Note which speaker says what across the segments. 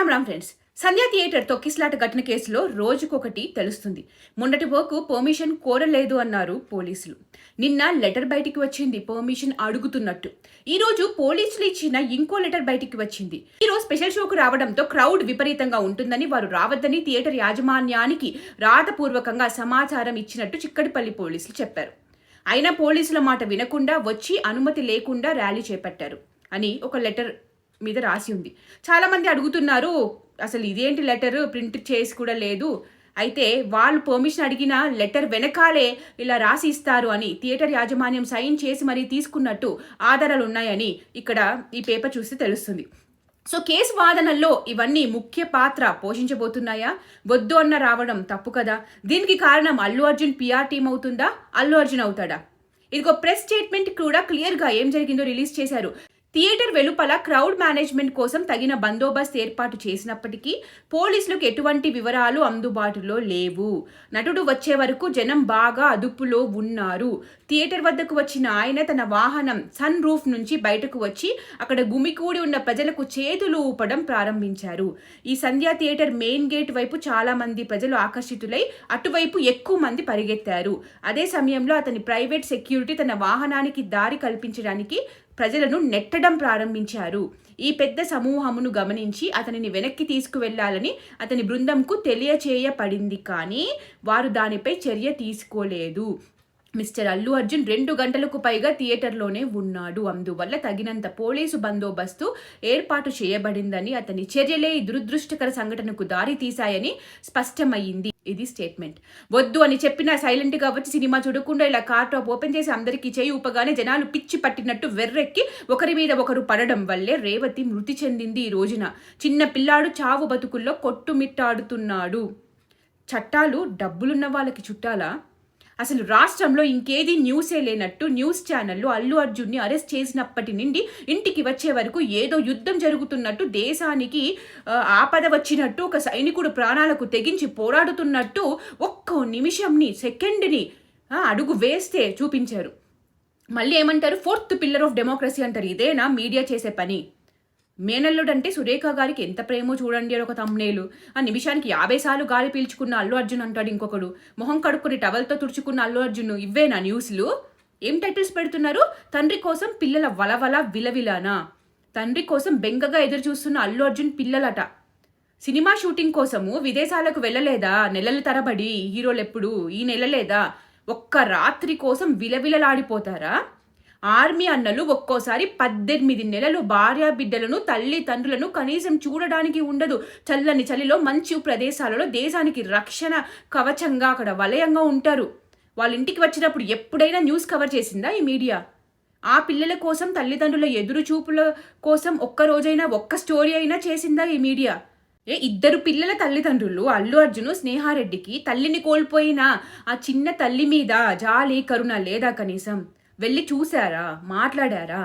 Speaker 1: Ram Ram friends Sandhya theatre తొక్కిస్లాట ఘటన కేసులో రోజుకొకటి తెలుస్తుంది. మొన్నటి వరకు పర్మిషన్ కోరలేదు అన్నారు పోలీసులు. నిన్న లెటర్ బయటికి వచ్చింది పర్మిషన్ అడుగుతున్నట్టు. ఈ రోజు పోలీసులు ఇచ్చిన ఇంకో లెటర్ బయటికి వచ్చింది. ఈ రోజు స్పెషల్ షోకు రావడంతో క్రౌడ్ విపరీతంగా ఉంటుందని వారు రావద్దని థియేటర్ యాజమాన్యానికి రాతపూర్వకంగా సమాచారం ఇచ్చినట్టు చిక్కడిపల్లి పోలీసులు చెప్పారు. అయినా పోలీసుల మాట వినకుండా వచ్చి అనుమతి లేకుండా ర్యాలీ చేపట్టారు అని ఒక లెటర్ మీద రాసి ఉంది. చాలా మంది అడుగుతున్నారు అసలు ఇదేంటి లెటర్? ప్రింట్ చేసి కూడా లేదు. అయితే వాళ్ళు పర్మిషన్ అడిగిన లెటర్ వెనకాలే ఇలా రాసి ఇస్తారు అని థియేటర్ యాజమాన్యం సైన్ చేసి మరీ తీసుకున్నట్టు ఆధారాలు ఉన్నాయని ఇక్కడ ఈ పేపర్ చూస్తే తెలుస్తుంది. సో కేసు వాదనల్లో ఇవన్నీ ముఖ్య పాత్ర పోషించబోతున్నాయా? వద్దు అన్న రావడం తప్పు కదా? దీనికి కారణం అల్లు అర్జున్ పిఆర్ టీం అవుతుందా? అల్లు అర్జున్ అవుతాడా? ఇదిగో ప్రెస్ స్టేట్మెంట్ కూడా క్లియర్గా ఏం జరిగిందో రిలీజ్ చేశారు. థియేటర్ వెలుపల క్రౌడ్ మేనేజ్మెంట్ కోసం తగిన బందోబస్తు ఏర్పాటు చేసినప్పటికీ పోలీసులకు ఎటువంటి వివరాలు అందుబాటులో లేవు. నటుడు వచ్చే వరకు జనం బాగా అదుపులో ఉన్నారు. థియేటర్ వద్దకు వచ్చిన ఆయన తన వాహనం సన్ రూఫ్ నుంచి బయటకు వచ్చి అక్కడ గుమికూడి ఉన్న ప్రజలకు చేతులు ఊపడం ప్రారంభించారు. ఈ సంధ్యా థియేటర్ మెయిన్ గేట్ వైపు చాలా మంది ప్రజలు ఆకర్షితులై అటువైపు ఎక్కువ మంది పరిగెత్తారు. అదే సమయంలో అతని ప్రైవేట్ సెక్యూరిటీ తన వాహనానికి దారి కల్పించడానికి ప్రజలను నెట్టడం ప్రారంభించారు. ఈ పెద్ద సమూహమును గమనించి అతనిని వెనక్కి తీసుకువెళ్ళాలని అతని బృందంకు తెలియచేయబడింది కానీ వారు దానిపై చర్య తీసుకోలేదు. మిస్టర్ అల్లు అర్జున్ రెండు గంటలకు పైగా థియేటర్లోనే ఉన్నాడు. అందువల్ల తగినంత పోలీసు బందోబస్తు ఏర్పాటు చేయబడిందని అతని చర్యలే ఈ దురదృష్టకర సంఘటనకు దారి తీశాయని స్పష్టమయ్యింది. ఇది స్టేట్మెంట్. వద్దు అని చెప్పినా సైలెంట్గా వచ్చి సినిమా చూడకుండా ఇలా కార్ టాప్ ఓపెన్ చేసి అందరికీ చేయి ఊపగానే జనాలు పిచ్చి పట్టినట్టు వెర్రెక్కి ఒకరి మీద ఒకరు పడడం వల్లే రేవతి మృతి చెందింది ఈ రోజున. చిన్న పిల్లాడు చావు బతుకుల్లో కొట్టుమిట్టాడుతున్నాడు. చట్టాలు డబ్బులున్న వాళ్ళకి చుట్టాలా? అసలు రాష్ట్రంలో ఇంకేది న్యూసే లేనట్టు న్యూస్ ఛానళ్ళు అల్లు అర్జున్ని అరెస్ట్ చేసినప్పటి నుండి ఇంటికి వచ్చే వరకు ఏదో యుద్ధం జరుగుతున్నట్టు దేశానికి ఆపద వచ్చినట్టు ఒక సైనికుడు ప్రాణాలకు తెగించి పోరాడుతున్నట్టు ఒక్కో నిమిషంని సెకండ్ని అడుగు వేస్తే చూపించారు. మళ్ళీ ఏమంటారు? ఫోర్త్ పిల్లర్ ఆఫ్ డెమోక్రసీ అంటారు. ఇదేనా మీడియా చేసే పని? మేనల్లుడు అంటే సురేఖ గారికి ఎంత ప్రేమో చూడండి అని ఒక తమ్నేలు ఆ నిమిషానికి యాభై సార్లు గాలి పీల్చుకున్న అల్లు అర్జున్ అంటాడు ఇంకొకడు. మొహం కడుక్కుని టవల్తో తుడుచుకున్న అల్లు అర్జున్. ఇవ్వేనా న్యూస్లు? ఏం టైటిల్స్ పెడుతున్నారు? తండ్రి కోసం పిల్లల వలవల విలవిలానా? తండ్రి కోసం బెంగగా ఎదురు చూస్తున్న అల్లు అర్జున్ పిల్లలట. సినిమా షూటింగ్ కోసము విదేశాలకు వెళ్ళలేదా? నెలల తరబడి హీరోలు ఎప్పుడు ఈ నెల లేదా? ఒక్క రాత్రి కోసం విలవిలలాడిపోతారా? ఆర్మీ అన్నలు ఒక్కోసారి పద్దెనిమిది నెలలు భార్యా బిడ్డలను తల్లి తండ్రులను కనీసం చూడడానికి ఉండదు. చల్లని చలిలో మంచు ప్రదేశాలలో దేశానికి రక్షణ కవచంగా అక్కడ వలయంగా ఉంటారు. వాళ్ళ ఇంటికి వచ్చినప్పుడు ఎప్పుడైనా న్యూస్ కవర్ చేసిందా ఈ మీడియా? ఆ పిల్లల కోసం తల్లిదండ్రుల ఎదురు చూపుల కోసం ఒక్క రోజైనా ఒక్క స్టోరీ అయినా చేసిందా ఈ మీడియా? ఏ ఇద్దరు పిల్లల తల్లిదండ్రులు అల్లు అర్జును స్నేహారెడ్డికి తల్లిని కోల్పోయిన ఆ చిన్న తల్లి మీద జాలి కరుణ లేదా కనీసం? వెళ్ళి చూశారా? మాట్లాడారా?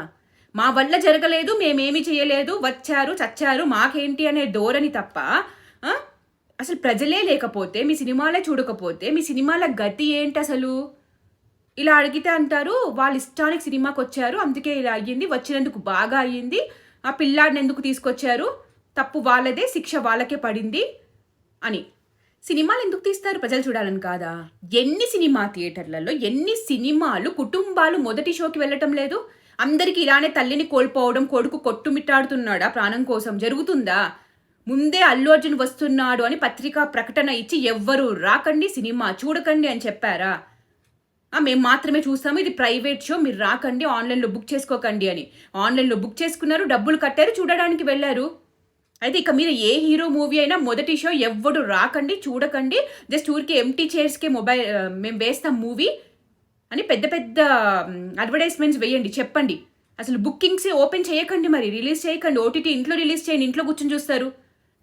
Speaker 1: మా వల్ల జరగలేదు మేమేమి చేయలేదు వచ్చారు చచ్చారు మాకేంటి అనే ధోరణి తప్ప అసలు ప్రజలే లేకపోతే మీ సినిమాలే చూడకపోతే మీ సినిమాల గతి ఏంటి అసలు? ఇలా అడిగితే అంటారు వాళ్ళ ఇష్టానికి సినిమాకి వచ్చారు అందుకే ఇలా అయ్యింది వచ్చినందుకు బాగా అయ్యింది ఆ పిల్లాడిని ఎందుకు తీసుకొచ్చారు? తప్పు వాళ్ళదే శిక్ష వాళ్ళకే పడింది అని. సినిమాలు ఎందుకు తీస్తారు ప్రజలు చూడాలని కాదా? ఎన్ని సినిమా థియేటర్లలో ఎన్ని సినిమాలు కుటుంబాలు మొదటి షోకి వెళ్ళటం లేదు? అందరికీ ఇలానే తల్లిని కోల్పోవడం కొడుకు కొట్టుమిట్టాడుతున్నాడా ప్రాణం కోసం జరుగుతుందా? ముందే అల్లు అర్జున్ వస్తున్నాడు అని పత్రికా ప్రకటన ఇచ్చి ఎవ్వరూ రాకండి సినిమా చూడకండి అని చెప్పారా? మేము మాత్రమే చూస్తాము ఇది ప్రైవేట్ షో మీరు రాకండి ఆన్లైన్లో బుక్ చేసుకోకండి అని. ఆన్లైన్లో బుక్ చేసుకున్నారు డబ్బులు కట్టారు చూడడానికి వెళ్ళారు. అయితే ఇక మీరు ఏ హీరో మూవీ అయినా మొదటి షో ఎవ్వడు రాకండి చూడకండి. జస్ట్ ఊరికి ఎంటీ చైర్స్కే మొబైల్ మేము వేస్తాం మూవీ అని పెద్ద పెద్ద అడ్వర్టైజ్మెంట్స్ వేయండి చెప్పండి. అసలు బుకింగ్స్ ఓపెన్ చేయకండి మరి రిలీజ్ చేయకండి. ఓటీటీ ఇంట్లో రిలీజ్ చేయండి ఇంట్లో కూర్చొని చూస్తారు.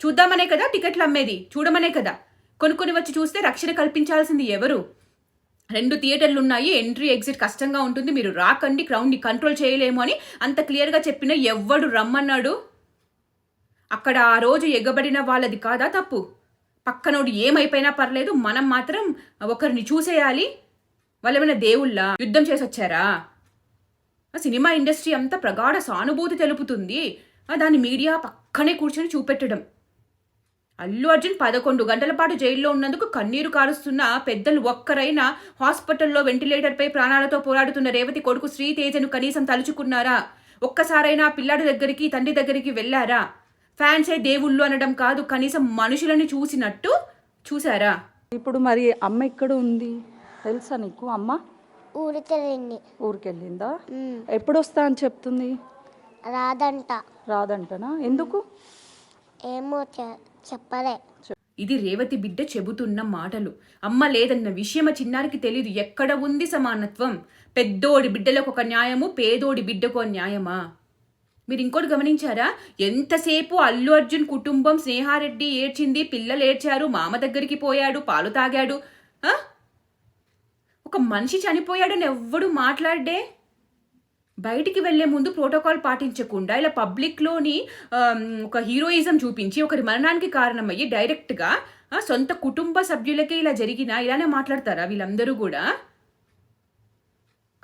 Speaker 1: చూద్దామనే కదా టికెట్లు అమ్మేది చూడమనే కదా. కొనుక్కొని వచ్చి చూస్తే రక్షణ కల్పించాల్సింది ఎవరు? రెండు థియేటర్లు ఉన్నాయి ఎంట్రీ ఎగ్జిట్ కష్టంగా ఉంటుంది మీరు రాకండి క్రౌడ్ని కంట్రోల్ చేయలేము అని అంత క్లియర్గా చెప్పిన ఎవ్వడు రమ్మన్నాడు. అక్కడ ఆ రోజు ఎగబడిన వాళ్ళది కాదా తప్పు? పక్కనోడు ఏమైపోయినా పర్లేదు మనం మాత్రం ఒకరిని చూసేయాలి. వాళ్ళేమైనా దేవుళ్ళ? యుద్ధం చేసి వచ్చారా ఆ సినిమా ఇండస్ట్రీ అంతా ప్రగాఢ సానుభూతి తెలుపుతుంది. దాన్ని దాని మీడియా పక్కనే కూర్చొని చూపెట్టడం. అల్లు అర్జున్ పదకొండు గంటల పాటు జైల్లో ఉన్నందుకు కన్నీరు కారుస్తున్న పెద్దలు ఒక్కరైనా హాస్పిటల్లో వెంటిలేటర్పై ప్రాణాలతో పోరాడుతున్న రేవతి కొడుకు శ్రీతేజను కనీసం తలుచుకున్నారా? ఒక్కసారైనా పిల్లాడి దగ్గరికి తండ్రి దగ్గరికి వెళ్ళారా? ఫ్యాన్సే దేవుళ్ళు అనడం కాదు కనీసం మనుషులని చూసినట్టు చూసారా?
Speaker 2: ఇప్పుడు మరి అమ్మ ఎక్కడ ఉంది? తెలుసా నీకు అమ్మ?
Speaker 3: ఊరికెళ్ళింది.
Speaker 2: ఊరికి వెళ్ళిందా
Speaker 3: ఉమ్,
Speaker 2: ఎప్పుడు వస్తా అని చెప్తుంది?
Speaker 3: రాదంట.
Speaker 2: రాదంటనా? ఎందుకు?
Speaker 3: ఏమో చె- చెప్పలే.
Speaker 1: ఇది రేవతి బిడ్డ చెబుతున్న మాటలు. అమ్మ లేదన్న విషయం చిన్నారికి తెలియదు ఎక్కడ ఉంది సమానత్వం? పెద్దోడి బిడ్డలకు ఒక న్యాయము పేదోడి బిడ్డకు ఒక న్యాయమా మీరు ఇంకోటి గమనించారా? ఎంతసేపు అల్లు అర్జున్ కుటుంబం స్నేహారెడ్డి ఏడ్చింది పిల్లలు ఏడ్చారు మామ దగ్గరికి పోయాడు పాలు తాగాడు ఒక మనిషి చనిపోయాడని ఎవ్వడు మాట్లాడే? బయటికి వెళ్ళే ముందు ప్రోటోకాల్ పాటించకుండా ఇలా పబ్లిక్లోని ఒక హీరోయిజం చూపించి ఒకరి మరణానికి కారణమయ్యి డైరెక్ట్గా సొంత కుటుంబ సభ్యులకే ఇలా జరిగినా ఇలానే మాట్లాడతారా వీళ్ళందరూ కూడా?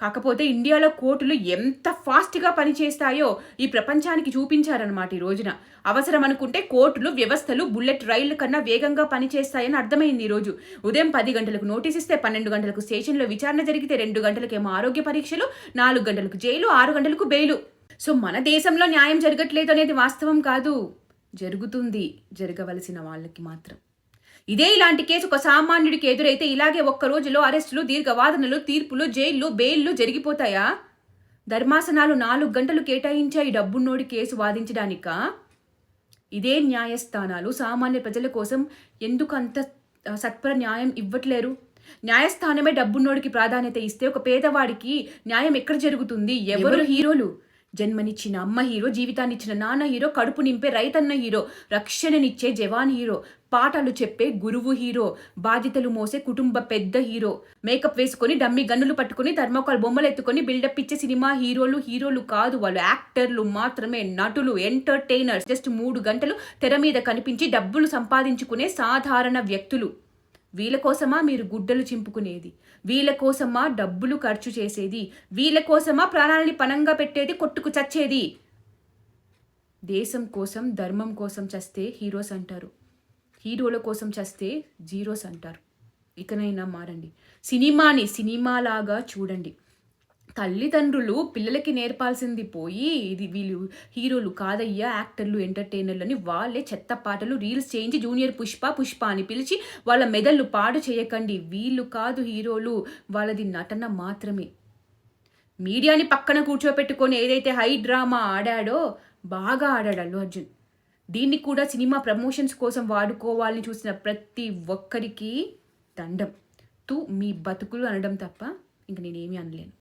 Speaker 1: కాకపోతే ఇండియాలో కోర్టులు ఎంత ఫాస్ట్గా పనిచేస్తాయో ఈ ప్రపంచానికి చూపించారనమాట ఈ రోజున. అవసరం అనుకుంటే కోర్టులు వ్యవస్థలు బుల్లెట్ రైళ్ళ కన్నా వేగంగా పనిచేస్తాయని అర్థమైంది ఈ రోజు. ఉదయం పది గంటలకు నోటీస్ ఇస్తే పన్నెండు గంటలకు స్టేషన్లో విచారణ జరిగితే రెండు గంటలకేమో ఆరోగ్య పరీక్షలు నాలుగు గంటలకు జైలు ఆరు గంటలకు బెయిలు. సో మన దేశంలో న్యాయం జరగట్లేదు అనేది వాస్తవం కాదు. జరుగుతుంది. జరగవలసిన వాళ్ళకి మాత్రం. ఇదే ఇలాంటి కేసు ఒక సామాన్యుడికి ఎదురైతే ఇలాగే ఒక్క రోజులో అరెస్టులు దీర్ఘవాదనలు తీర్పులు జైళ్ళు బెయిల్లు జరిగిపోతాయా? ధర్మాసనాలు నాలుగు గంటలు కేటాయించాయి డబ్బున్నోడి కేసు వాదించడానికా? ఇదే న్యాయస్థానాలు. సామాన్య ప్రజల కోసం ఎందుకు అంత సత్వర న్యాయం ఇవ్వట్లేరు? న్యాయస్థానమే డబ్బున్నోడికి ప్రాధాన్యత ఇస్తే ఒక పేదవాడికి న్యాయం ఎక్కడ జరుగుతుంది? ఎవరు? హీరోలు? జన్మనిచ్చిన అమ్మ హీరో జీవితాన్నిచ్చిన నాన్న హీరో కడుపు నింపే రైతన్న హీరో రక్షణనిచ్చే జవాన్ హీరో పాటలు చెప్పే గురువు హీరో బాధితులు మోసే కుటుంబ పెద్ద హీరో మేకప్ వేసుకొని డమ్మి గన్నులు పట్టుకుని థర్మోకాల్ బొమ్మలు ఎత్తుకొని బిల్డప్ ఇచ్చే సినిమా హీరోలు హీరోలు కాదు వాళ్ళు యాక్టర్లు మాత్రమే నటులు ఎంటర్టైనర్స్. జస్ట్ మూడు గంటలు తెర మీద కనిపించి డబ్బులు సంపాదించుకునే సాధారణ వ్యక్తులు. వీళ్ళ కోసమా మీరు గుడ్డలు చింపుకునేది? వీళ్ళ కోసమా డబ్బులు ఖర్చు చేసేది? వీళ్ళ కోసమా ప్రాణాలని పనంగా పెట్టేది కొట్టుకు చచ్చేది? దేశం కోసం ధర్మం కోసం చస్తే హీరోస్ అంటారు. హీరోల కోసం చస్తే జీరోస్ అంటారు. ఇకనైనా మారండి. సినిమాని సినిమాలాగా చూడండి. తల్లిదండ్రులు పిల్లలకి నేర్పాల్సింది పోయి ఇది వీళ్ళు హీరోలు కాదయ్యా యాక్టర్లు ఎంటర్టైనర్లు అని వాళ్ళే చెత్త పాటలు రీల్స్ చేయించి జూనియర్ పుష్ప పుష్ప అని పిలిచి వాళ్ళ మెదళ్ళు పాడు చేయకండి. వీళ్ళు కాదు హీరోలు వాళ్ళది నటన మాత్రమే. మీడియాని పక్కన కూర్చోపెట్టుకొని ఏదైతే హై డ్రామా ఆడాడో బాగా ఆడాడు అల్లు అర్జున్. దీన్ని కూడా సినిమా ప్రమోషన్స్ కోసం వాడుకోవాలని చూసిన ప్రతి ఒక్కరికి దండం. తూ మీ బతుకులు అనడం తప్ప ఇంక నేనేమీ అనలేను.